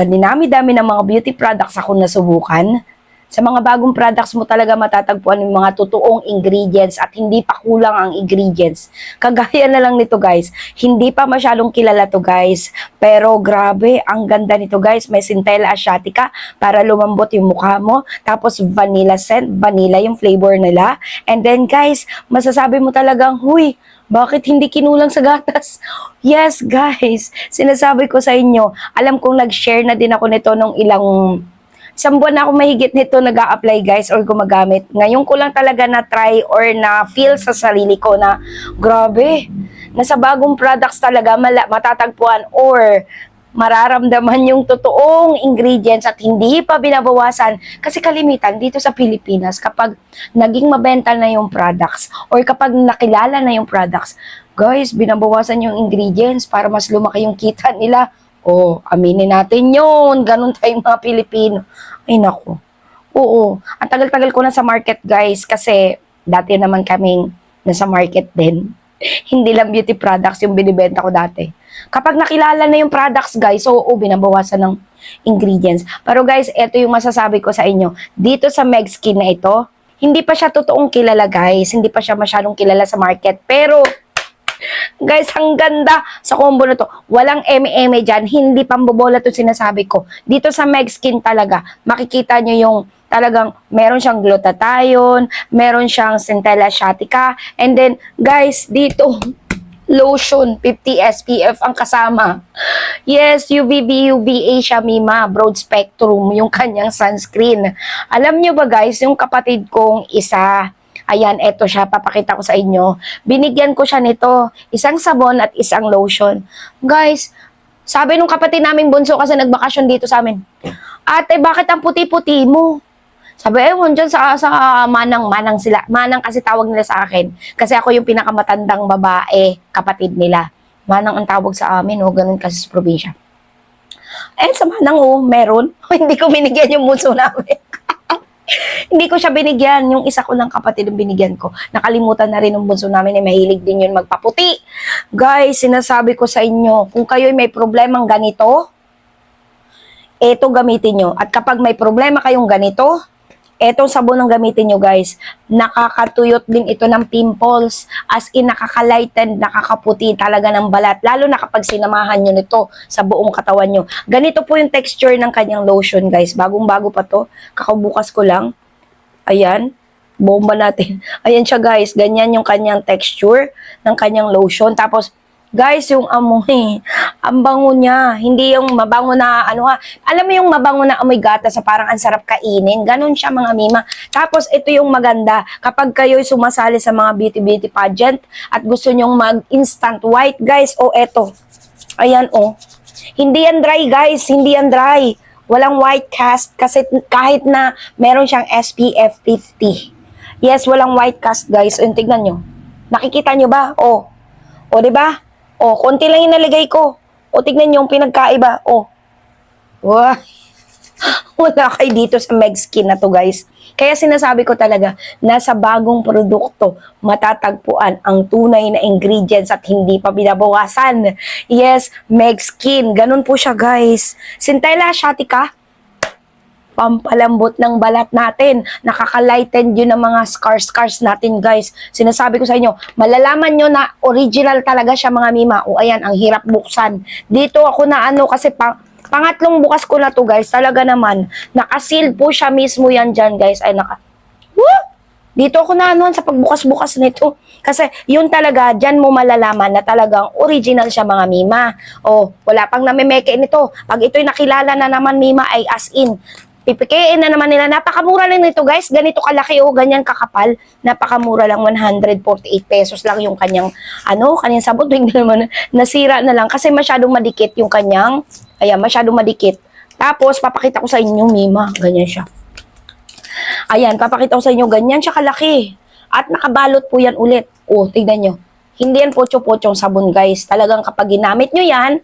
Sa dinami-dami ng mga beauty products ako nasubukan, sa mga bagong products mo talaga matatagpuan yung mga totoong ingredients at hindi pa kulang ang ingredients. Kagaya na lang nito guys, hindi pa masyadong kilala to guys, pero grabe, ang ganda nito guys. May Centella asiatica para lumambot yung mukha mo, tapos vanilla scent, vanilla yung flavor nila. And then guys, masasabi mo talagang, huy, bakit hindi kinulang sa gatas? Yes, guys. Sinasabi ko sa inyo, alam kong nag-share na din ako nito nung ilang isang buwan na ako mahigit nito nag apply guys or gumagamit. Ngayon ko lang talaga na try or na feel sa sarili ko na grabe, nasa bagong products talaga matatagpuan or mararamdaman yung totoong ingredients at hindi pa binabawasan. Kasi kalimitan dito sa Pilipinas, kapag naging mabenta na yung products or kapag nakilala na yung products, guys, binabawasan yung ingredients para mas lumaki yung kita nila. Oh, aminin natin yun. Ganun tayong mga Pilipino. Ay, naku. Oo. Ang tagal-tagal ko na sa market, guys, kasi dati naman kaming nasa market din. Hindi lang beauty products yung binibenta ko dati. Kapag nakilala na yung products, guys, oo, binabawasan ng ingredients. Pero guys, ito yung masasabi ko sa inyo. Dito sa Meg Skin na ito, hindi pa siya totoong kilala, guys. Hindi pa siya masyadong kilala sa market. Pero, Guys, ang ganda sa combo na to. Walang eme-eme dyan. Hindi pambobola to sinasabi ko. Dito sa Meg Skin talaga, makikita nyo yung talagang meron siyang glutathione, meron siyang centella asiatica, and then, guys, dito, lotion, 50 SPF ang kasama. Yes, UVB, UVA siya, Mima, broad spectrum, yung kanyang sunscreen. Alam nyo ba guys, yung kapatid kong isa, Ayan, eto siya, papakita ko sa inyo. Binigyan ko siya nito, isang sabon at isang lotion. Guys, sabi nung kapatid naming bunso kasi nagbakasyon dito sa amin, Ate, bakit ang puti-puti mo? Sabi, ewan dyan sa, sa manang, manang sila. Manang kasi tawag nila sa akin. Kasi ako yung pinakamatandang babae, kapatid nila. Manang ang tawag sa amin, oh, ganun kasi sa probinsya. Eh, sa manang, oh, meron. Hindi ko binigyan yung bunso namin. Hindi ko siya binigyan. Yung isa ko lang kapatid ang binigyan ko. Nakalimutan na rin ng bunso namin eh, mahilig din yun magpaputi. Guys, sinasabi ko sa inyo, kung kayo may problemang ganito, eto gamitin nyo. At kapag may problema kayong ganito, etong sabon ang gamitin nyo guys, nakakatuyot din ito ng pimples, as in nakakalighten, nakakaputi talaga ng balat, lalo na kapag sinamahan nyo nito sa buong katawan nyo. Ganito po yung texture ng kanyang lotion guys, bagong bago pa to, kakabukas ko lang, ayan, bomba natin. Ayan siya guys, ganyan yung kanyang texture ng kanyang lotion, tapos Guys, yung amoy, ang bango niya. Hindi yung mabango na, ano ha, alam mo yung mabango na amoy gata sa parang ang sarap kainin. Ganon siya mga mima. Tapos ito yung maganda, kapag kayo'y sumasali sa mga beauty-beauty pageant at gusto nyong mag-instant white, guys, o oh, eto. Ayan, oh. Hindi yan dry, guys. Hindi yan dry. Walang white cast kasi kahit na meron siyang SPF 50. Yes, walang white cast, guys. O, tignan nyo. Nakikita nyo ba? Oh. O, di ba? O, konti lang yung nalagay ko. O, tignan nyo yung pinagkaiba. O. Wow. Wala kayo dito sa Meg Skin na to, guys. Kaya sinasabi ko talaga, nasa bagong produkto, matatagpuan ang tunay na ingredients at hindi pa binabawasan. Yes, Meg Skin. Ganun po siya, guys. Centella asiatica, pampalambot ng balat natin. Nakakalighten yun ng mga scars-scars natin, guys. Sinasabi ko sa inyo, malalaman nyo na original talaga siya, mga mima. O ayan, ang hirap buksan. Dito ako na ano, kasi pang, pangatlong bukas ko na to, guys. Talaga naman, nakasealed po siya mismo yan dyan, guys. Ay, naka... Woo! Dito ako na ano, sa pagbukas-bukas nito. Kasi yun talaga, dyan mo malalaman na talagang original siya mga mima. O, wala pang namimeke nito. Pag ito'y nakilala na naman mima ay as in, pipikiin na naman nila. Napakamura lang nito guys. Ganito kalaki o ganyan kakapal. Napakamura lang 148 pesos lang yung kanyang ano, kanyang sabon. Hindi naman nasira na lang kasi masyadong madikit yung kanyang ayan, masyadong madikit. Tapos papakita ko sa inyo mima, ganyan siya. Ayan, papakita ko sa inyo ganyan siya kalaki. At nakabalot po yan ulit. Oh, tignan nyo. Hindi yan pocho-pochong sabon guys. Talagang kapag ginamit nyo yan,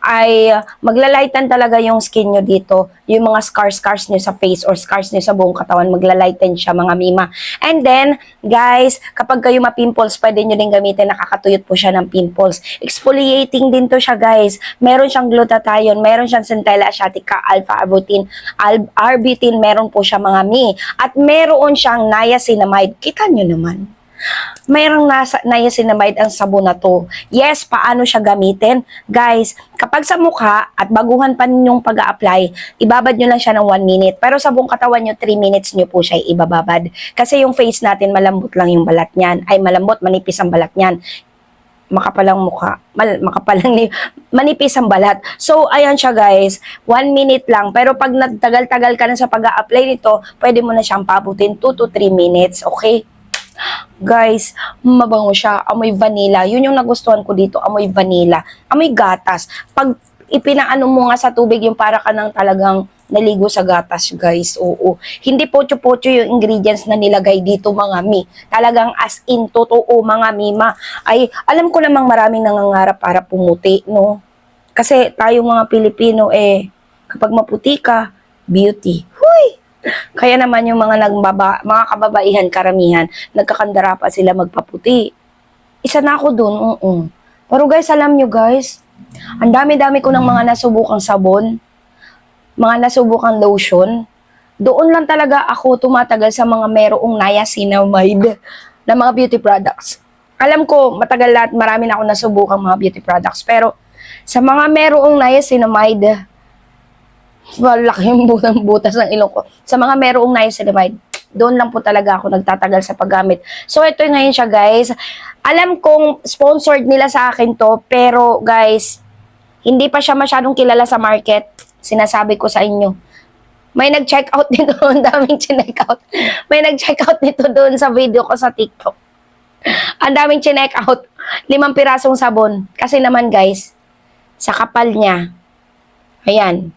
ay maglalighten talaga yung skin nyo dito. Yung mga scars-scars nyo sa face or scars nyo sa buong katawan, maglalighten siya mga mima. And then, guys, kapag kayo ma-pimples, pwede nyo din gamitin, nakakatuyot po siya ng pimples. Exfoliating din to siya, guys. Meron siyang glutathione, meron siyang centella asiatica, alpha-arbutin, al- arbutin, meron po siya mga mi. At meron siyang niacinamide. Kita nyo naman mayroong nasa niacinamide ang sabon na to. Yes, paano siya gamitin? Guys, kapag sa mukha at baguhan pa ninyong pag apply ibabad nyo lang siya ng 1 minute. Pero sa buong katawan nyo, 3 minutes nyo po siya ibababad. Kasi yung face natin, malambot lang yung balat niyan. Ay, malambot, manipis ang balat niyan makapalang mukha, mal, makapalang ni, manipis ang balat. So, ayan siya guys, one minute lang. Pero pag nagtagal-tagal ka na sa pag apply nito, pwede mo na siyang pabutin 2 to 3 minutes, okay? Guys, mabango siya. Amoy vanilla. Yun yung nagustuhan ko dito. Amoy vanilla. Amoy gatas. Pag ipinaano mo nga sa tubig, yung para ka nang talagang naligo sa gatas, guys. Oo. Hindi pocho-pocho yung ingredients na nilagay dito, mga mi. Talagang as in, totoo, mga mima. Ay, alam ko namang maraming nangangarap para pumuti, no? Kasi tayo mga Pilipino, eh, kapag maputi ka, beauty. Huy! Kaya naman yung mga nagbaba, mga kababaihan karamihan, nagkakandara pa sila magpaputi. Isa na ako dun, oo. Pero guys, alam nyo guys, ang dami-dami ko ng mga nasubukang sabon, mga nasubukang lotion. Doon lang talaga ako tumatagal sa mga merong niacinamide na mga beauty products. Alam ko, matagal lahat, marami na ako nasubukang mga beauty products. Pero sa mga merong niacinamide, malaki yung butas ng ilong ko. Sa mga merong niacinamide, doon lang po talaga ako nagtatagal sa paggamit. So, ito yung ngayon siya, guys. Alam kong sponsored nila sa akin to, pero guys, hindi pa siya masyadong kilala sa market. Sinasabi ko sa inyo. May nag-check out nito, ang daming chinek out. May nag-check out nito doon sa video ko sa TikTok. Ang daming chinek out. Limang pirasong sabon. Kasi naman guys, sa kapal niya, ayan,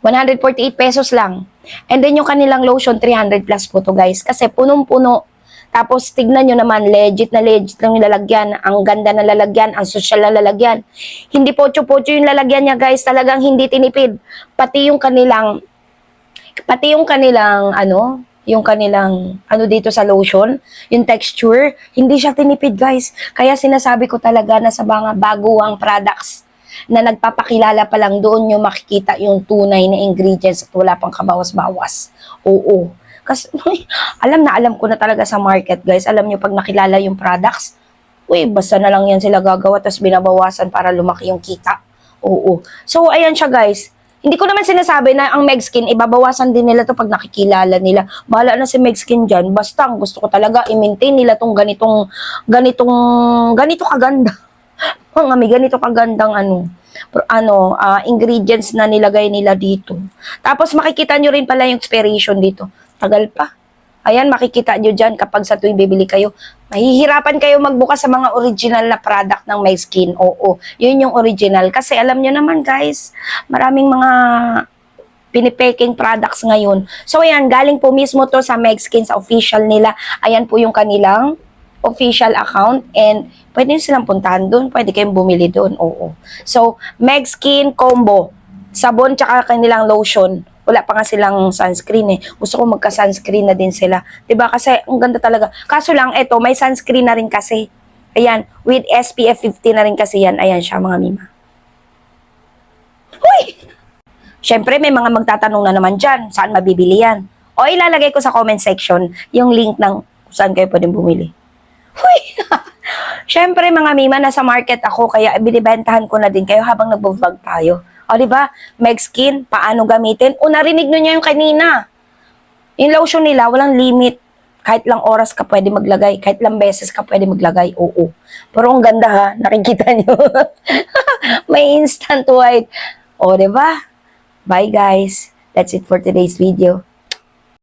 148 pesos lang. And then yung kanilang lotion, 300 plus po to guys. Kasi punong-puno. Tapos tignan nyo naman, legit na legit lang yung lalagyan. Ang ganda na lalagyan, ang social na lalagyan. Hindi pocho-pocho yung lalagyan niya guys. Talagang hindi tinipid. Pati yung kanilang, pati yung kanilang, ano, yung kanilang, ano dito sa lotion, yung texture, hindi siya tinipid guys. Kaya sinasabi ko talaga na sa mga baguang products, na nagpapakilala pa lang doon nyo makikita yung tunay na ingredients at wala pang kabawas-bawas. Oo. Kasi alam na alam ko na talaga sa market guys. Alam nyo pag nakilala yung products, uy, basta na lang yan sila gagawa tapos binabawasan para lumaki yung kita. Oo. So, ayan siya guys. Hindi ko naman sinasabi na ang Megskin, ibabawasan din nila to pag nakikilala nila. Bahala na si Megskin dyan. Basta, ang gusto ko talaga, i-maintain nila tong ganitong, ganitong, ganito kaganda. Mga mi, ganito kagandang ano, ano, ah, ingredients na nilagay nila dito. Tapos makikita nyo rin pala yung expiration dito. Tagal pa. Ayan, makikita nyo dyan kapag sa tuwing bibili kayo. Mahihirapan kayo magbukas sa mga original na product ng My Skin. Oo, yun yung original. Kasi alam nyo naman guys, maraming mga pinipeking products ngayon. So ayan, galing po mismo to sa Megskin, sa official nila. Ayan po yung kanilang official account and pwede silang puntahan doon, pwede kayong bumili doon, oo. So, Megskin Combo, sabon tsaka kanilang lotion. Wala pa nga silang sunscreen eh. Gusto ko magka-sunscreen na din sila. ba Kasi ang ganda talaga. Kaso lang, eto, may sunscreen na rin kasi. Ayan, with SPF 50 na rin kasi yan. Ayan siya, mga mima. Huy! Siyempre, may mga magtatanong na naman dyan, saan mabibili yan? O ilalagay ko sa comment section yung link ng saan kayo pwedeng bumili. Huy! Siyempre, mga mima, nasa market ako, kaya binibentahan ko na din kayo habang nagbo-vlog tayo. O, di ba? Megskin, paano gamitin? O, narinig nyo niya yung kanina. Yung lotion nila, walang limit. Kahit lang oras ka pwede maglagay. Kahit lang beses ka pwede maglagay. Oo. Pero ang ganda ha. Nakikita nyo. May instant white. O, di ba? Bye guys. That's it for today's video.